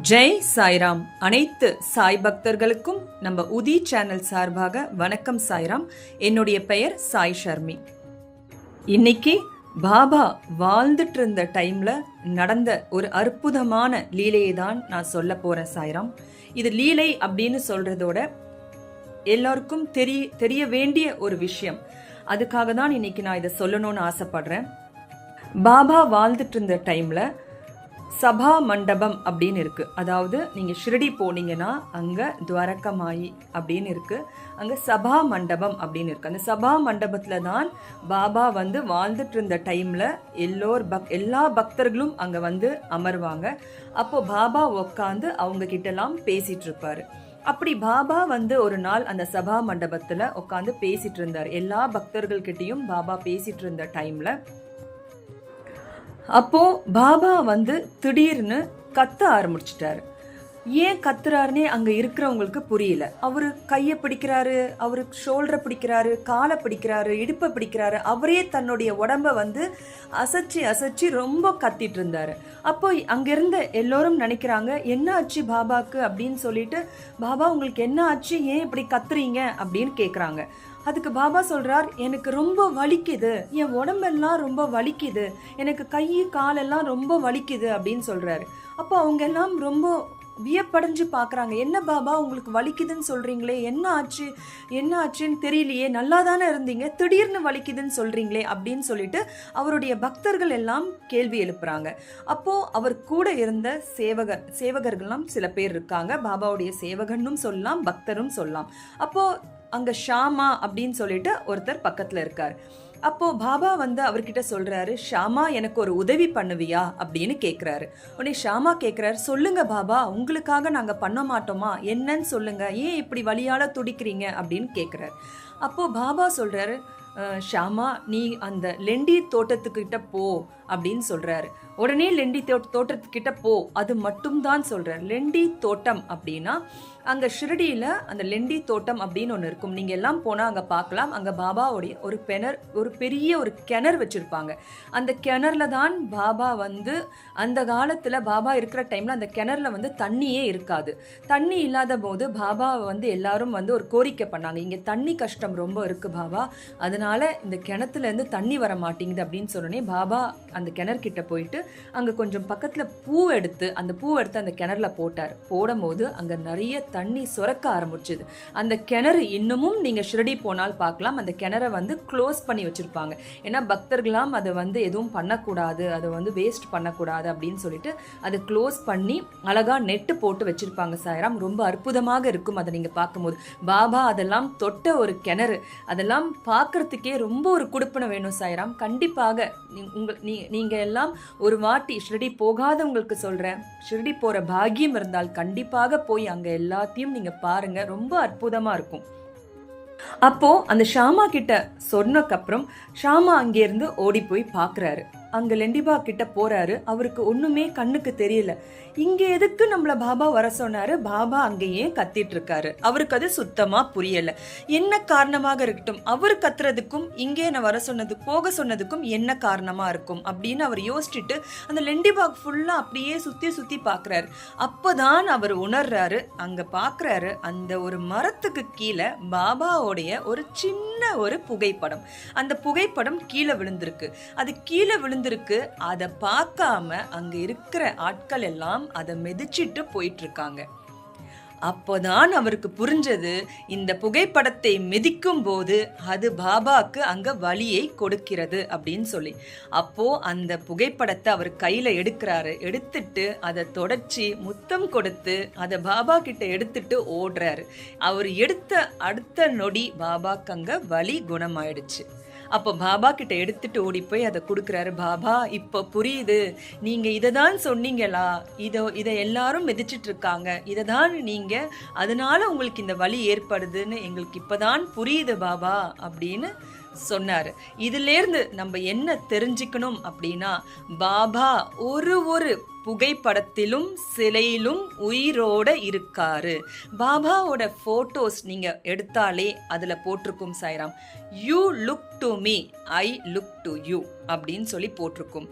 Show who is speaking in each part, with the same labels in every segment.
Speaker 1: ஜெய் சாய்ராம். அனைத்து சாய் பக்தர்களுக்கும் நம்ம உதி சேனல் சார்பாக வணக்கம் சாய்ராம். என்னுடைய பெயர் சாய் ஷர்மி. இன்னைக்கு பாபா வாழ்ந்துட்டு இருந்த டைம்ல நடந்த ஒரு அற்புதமான லீலையை தான் நான் சொல்ல போறேன் சாய்ராம். இது லீலை அப்படின்னு சொல்றதோட எல்லாருக்கும் தெரிய தெரிய வேண்டிய ஒரு விஷயம். அதுக்காக தான் இன்னைக்கு நான் இதை சொல்லணும்னு ஆசைப்படுறேன். பாபா வாழ்ந்துட்டு இருந்த டைம்ல சபா மண்டபம் அப்படின்னு இருக்கு. அதாவது நீங்க ஷிரடி போனீங்கன்னா அங்க துவாரகமாயி அப்படின்னு இருக்கு. அங்க சபா மண்டபம் அப்படின்னு இருக்கு. அந்த சபா மண்டபத்துல தான் பாபா வந்து வாழ்ந்துட்டு இருந்த டைம்ல எல்லோர் பக் எல்லா பக்தர்களும் அங்க வந்து அமர்வாங்க. அப்போ பாபா உட்காந்து அவங்க கிட்டலாம் பேசிட்டு இருப்பாரு. அப்படி பாபா வந்து ஒரு நாள் அந்த சபா மண்டபத்துல உட்காந்து பேசிட்டு இருந்தார். எல்லா பக்தர்கள்கிட்டயும் பாபா பேசிட்டு இருந்த டைம்ல அப்போ பாபா வந்து திடீர்னு கத்த ஆரம்பிச்சிட்டாரு. ஏன் கத்துறாருன்னே அங்க இருக்கிறவங்களுக்கு புரியல. அவரு கையை பிடிக்கிறாரு அவரு ஷோல்டரை பிடிக்கிறாரு காலை பிடிக்கிறாரு இடுப்பை பிடிக்கிறாரு. அவரே தன்னுடைய உடம்ப வந்து அசைச்சு அசைச்சு ரொம்ப கத்திட்டு இருந்தாரு. அப்போ அங்கிருந்த எல்லோரும் நினைக்கிறாங்க என்ன ஆச்சு பாபாக்கு? அப்படின்னு சொல்லிட்டு பாபா உங்களுக்கு என்ன ஆச்சு? ஏன் இப்படி கத்துறீங்க? அப்படின்னு கேட்குறாங்க அதுக்கு பாபா சொல்றார் எனக்கு ரொம்ப வலிக்குது. என் உடம்பெல்லாம் ரொம்ப வலிக்குது. எனக்கு கை காலெல்லாம் ரொம்ப வலிக்குது அப்படின்னு சொல்றாரு. அப்போ அவங்க எல்லாம் ரொம்ப வியப்படைஞ்சு பார்க்குறாங்க. என்ன பாபா உங்களுக்கு வலிக்குதுன்னு சொல்கிறீங்களே என்ன ஆச்சு? என்ன ஆச்சுன்னு தெரியலையே. நல்லா தானே இருந்தீங்க. திடீர்னு வலிக்குதுன்னு சொல்கிறீங்களே அப்படின்னு சொல்லிட்டு அவருடைய பக்தர்கள் எல்லாம் கேள்வி எழுப்புறாங்க. அப்போது அவர் கூட இருந்த சேவகர் சேவகர்கள்லாம் சில பேர் இருக்காங்க. பாபாவுடைய சேவகனும் சொல்லலாம் பக்தரும் சொல்லலாம். அப்போது அங்கே ஷாமா அப்படின்னு சொல்லிட்டு ஒருத்தர் பக்கத்தில் இருக்கார். அப்போது பாபா வந்து அவர்கிட்ட சொல்கிறாரு ஷாமா எனக்கு ஒரு உதவி பண்ணுவியா? அப்படின்னு கேட்குறாரு உடனே ஷாமா கேட்குறாரு சொல்லுங்கள் பாபா உங்களுக்காக நாங்கள் பண்ண மாட்டோமா? என்னன்னு சொல்லுங்கள் ஏன் இப்படி வழியால் துடிக்கிறீங்க? அப்படின்னு கேட்குறாரு அப்போது பாபா சொல்கிறாரு ஷாமா நீ அந்த லெண்டி தோட்டத்துக்கிட்ட போ அப்படின்னு சொல்கிறாரு உடனே லெண்டி தோட்ட தோட்டத்துக்கிட்ட போ அது மட்டும்தான் சொல்கிறார் லெண்டி தோட்டம் அப்படின்னா அங்க ஷிரடியில அந்த லெண்டி தோட்டம் அப்படின்னு ஒன்று இருக்கும். நீங்க எல்லாம் போனா அங்க பார்க்கலாம் அங்க பாபாவுடைய ஒரு கிணறு ஒரு பெரிய ஒரு கிணறு வச்சிருப்பாங்க. அந்த கிணறுல தான் பாபா வந்து அந்த காலத்துல பாபா இருக்கிற டைம்ல அந்த கிணறுல வந்து தண்ணியே இருக்காது. தண்ணி இல்லாத போது பாபா வந்து எல்லாரும் வந்து ஒரு கோரிக்கை பண்ணாங்க. இங்க தண்ணி கஷ்டம் ரொம்ப இருக்கு பாபா. அதனால இந்த கிணத்துல இருந்து தண்ணி வர மாட்டேங்குது அப்படின்னு சொன்னோடனே பாபா அந்த கிணறு கிட்ட போயிட்டு அங்க கொஞ்சம் பக்கத்துல பூ எடுத்து அந்த பூ எடுத்து அந்த கிணறுல போட்டார். போடும்போது அங்க நிறைய தண்ணி சுரக்க ஆரம்பிச்சுது. அந்த கிணறு இன்னமும் நீங்கள் ஷிரடி போனால் பார்க்கலாம். அந்த கிணறை வந்து க்ளோஸ் பண்ணி வச்சுருப்பாங்க. ஏன்னா பக்தர்களாம் அதை வந்து எதுவும் பண்ணக்கூடாது. அதை வந்து வேஸ்ட் பண்ணக்கூடாது அப்படின்னு சொல்லிட்டு அதை க்ளோஸ் பண்ணி அழகாக நெட்டு போட்டு வச்சுருப்பாங்க சாயராம். ரொம்ப அற்புதமாக இருக்கும் அதை நீங்கள் பார்க்கும்போது. பாபா அதெல்லாம் தொட்ட ஒரு கிணறு. அதெல்லாம் பார்க்கறதுக்கே ரொம்ப ஒரு குடுப்பனை வேணும் சாயராம். கண்டிப்பாக உங்கள் நீ நீங்கள் எல்லாம் ஒரு வாட்டி ஷிரடி போகாதவங்களுக்கு சொல்கிறேன் ஷிரடி போகிற பாக்கியம் இருந்தால் கண்டிப்பாக போய் அங்கே எல்லாம் எல்லாத்தையும் நீங்க பாருங்க. ரொம்ப அற்புதமா இருக்கும். அப்போ அந்த ஷாமா கிட்ட சொன்னக்கப்புறம் ஷாமா அங்கேருந்து ஓடி போய் பாக்குறாரு. அங்க லெண்டிபா கிட்ட போறாரு. அவருக்கு ஒண்ணுமே கண்ணுக்கு தெரியல. இங்க எதுக்கு நம்மள பாபா வர சொன்னாரு? பாபா அங்கேயே கத்திட்டு இருக்காரு அவருக்கு அது சுத்தமா புரியல. என்ன காரணமாக இருக்கட்டும் அவர் கத்துறதுக்கும் இங்கே நான் வர சொன்னது போக சொன்னதுக்கும் என்ன காரணமா இருக்கும்? அப்படின்னு அவர் யோசிச்சுட்டு அந்த லெண்டிபாக் ஃபுல்லா அப்படியே சுத்தி சுத்தி பார்க்குறாரு அப்பதான் அவர் உணர்றாரு அங்க பார்க்கறாரு அந்த ஒரு மரத்துக்கு கீழே பாபாவுடைய ஒரு சின்ன ஒரு புகைப்படம். அந்த புகைப்படம் கீழே விழுந்திருக்கு. அது கீழே விழுந்து விழுந்திருக்கு அதை பார்க்காம அங்க இருக்கிற ஆட்கள் எல்லாம் அதை மிதிச்சிட்டு போயிட்டு இருக்காங்க அப்போதான் அவருக்கு புரிஞ்சது இந்த புகைப்படத்தை மிதிக்கும் போது அது பாபாக்கு அங்க வலியை கொடுக்கிறது அப்படின்னு சொல்லி. அப்போ அந்த புகைப்படத்தை அவர் கையில எடுக்கிறாரு. எடுத்துட்டு அதை தொடச்சி முத்தம் கொடுத்து அதை பாபா கிட்ட எடுத்துட்டு ஓடுறாரு. அவர் எடுத்த அடுத்த நொடி பாபாக்கு அங்க வலி குணமாயிடுச்சு. அப்போ பாபா கிட்ட எடுத்துட்டு ஓடி போய் அதை கொடுக்குறாரு. பாபா இப்போ புரியுது. நீங்கள் இதை தான் சொன்னீங்களா? இதை இதை எல்லாரும் மிதிச்சிட்டு இருக்காங்க இதை தான் நீங்கள் அதனால உங்களுக்கு இந்த வலி ஏற்படுதுன்னு எங்களுக்கு இப்போதான் புரியுது பாபா அப்படின்னு சொன்னார். இதிலேருந்து நம்ம என்ன தெரிஞ்சுக்கணும் அப்படின்னா பாபா ஒரு ஒரு புகைப்படத்திலும் சிலையிலும் உயிரோட இருக்காரு. பாபாவோட ஃபோட்டோஸ் நீங்க எடுத்தாலே அதுல போட்டிருக்கும் Sairam. You look to me I look to you அப்படின்னு சொல்லி போட்டிருக்கும்.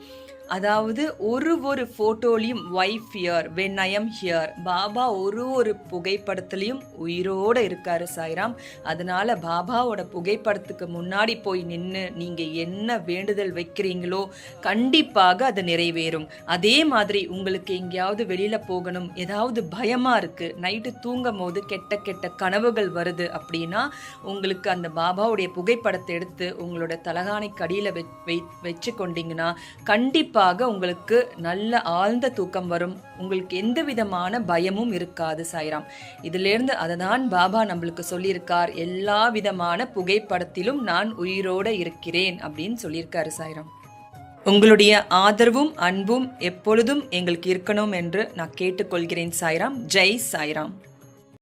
Speaker 1: அதாவது ஒரு ஒரு ஃபோட்டோலையும் why fear when I am here Baba ஒரு ஒரு புகைப்படத்துலையும் உயிரோட இருக்காரு சாய்ராம். அதனால பாபாவோட புகைப்படத்துக்கு முன்னாடி போய் நின்று நீங்கள் என்ன வேண்டுதல் வைக்கிறீங்களோ கண்டிப்பாக அது நிறைவேறும். அதே மாதிரி உங்களுக்கு எங்கேயாவது வெளியில் போகணும் ஏதாவது பயமாக இருக்குது நைட்டு தூங்கும் போது கெட்ட கெட்ட கனவுகள் வருது அப்படின்னா உங்களுக்கு அந்த பாபாவுடைய புகைப்படத்தை எடுத்து உங்களோட தலக கடியில அடியில் வை- வச்சு கொண்டீங்கன்னா கண்டிப்பாக உங்களுக்கு நல்ல ஆழ்ந்த தூக்கம் வரும். உங்களுக்கு எந்த விதமான பயமும் இருக்காது சாய்ராம். இதிலேருந்து அதை தான் பாபா நம்மளுக்கு சொல்லியிருக்கார். எல்லா விதமான புகைப்படத்திலும் நான் உயிரோட இருக்கிறேன் அப்படின்னு சொல்லியிருக்காரு சாய்ராம். உங்களுடைய ஆதரவும் அன்பும் எப்பொழுதும் எங்களுக்கு இருக்கணும் என்று நான் கேட்டுக்கொள்கிறேன் சாய்ராம். ஜெய் சாய்ராம்.